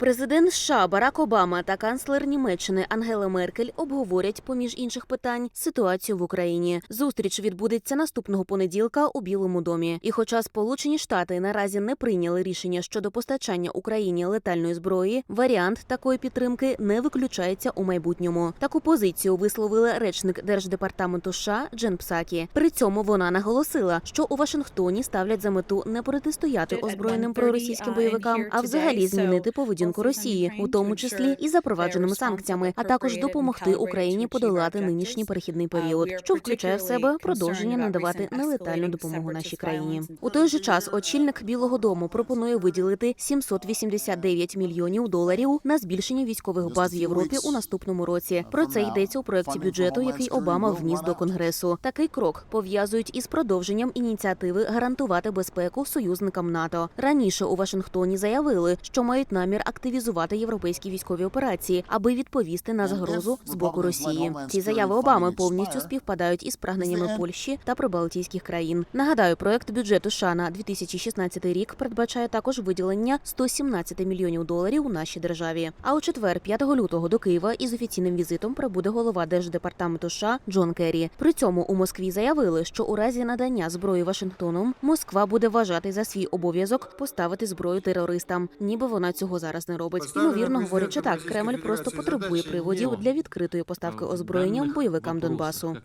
Президент США Барак Обама та канцлер Німеччини Ангела Меркель обговорять, поміж інших питань, ситуацію в Україні. Зустріч відбудеться наступного понеділка у Білому домі. І, хоча Сполучені Штати наразі не прийняли рішення щодо постачання Україні летальної зброї, варіант такої підтримки не виключається у майбутньому. Таку позицію висловила речник держдепартаменту США Джен Псакі. При цьому вона наголосила, що у Вашингтоні ставлять за мету не протистояти озброєним проросійським бойовикам, а взагалі змінити поведінку Росії, у тому числі і запровадженими санкціями, а також допомогти Україні подолати нинішній перехідний період, що включає в себе продовження надавати нелетальну допомогу нашій країні. У той же час очільник Білого Дому пропонує виділити 789 мільйонів доларів на збільшення військових баз в Європі у наступному році. Про це йдеться у проєкті бюджету, який Обама вніс до конгресу. Такий крок пов'язують із продовженням ініціативи гарантувати безпеку союзникам НАТО. Раніше у Вашингтоні заявили, що мають намір активізувати європейські військові операції, аби відповісти на загрозу з боку Росії. Ці заяви Обами повністю співпадають із прагненнями Польщі та прибалтійських країн. Нагадаю, проект бюджету США на 2016 рік передбачає також виділення 117 мільйонів доларів у нашій державі. А у четвер, 5 лютого, до Києва із офіційним візитом прибуде голова держдепартаменту США Джон Керрі. При цьому у Москві заявили, що у разі надання зброї Вашингтоном Москва буде вважати за свій обов'язок поставити зброю терористам, ніби вона цього зараз не робить. Ймовірно, говорячи так, Кремль просто потребує приводів для відкритої поставки озброєння бойовикам Донбасу.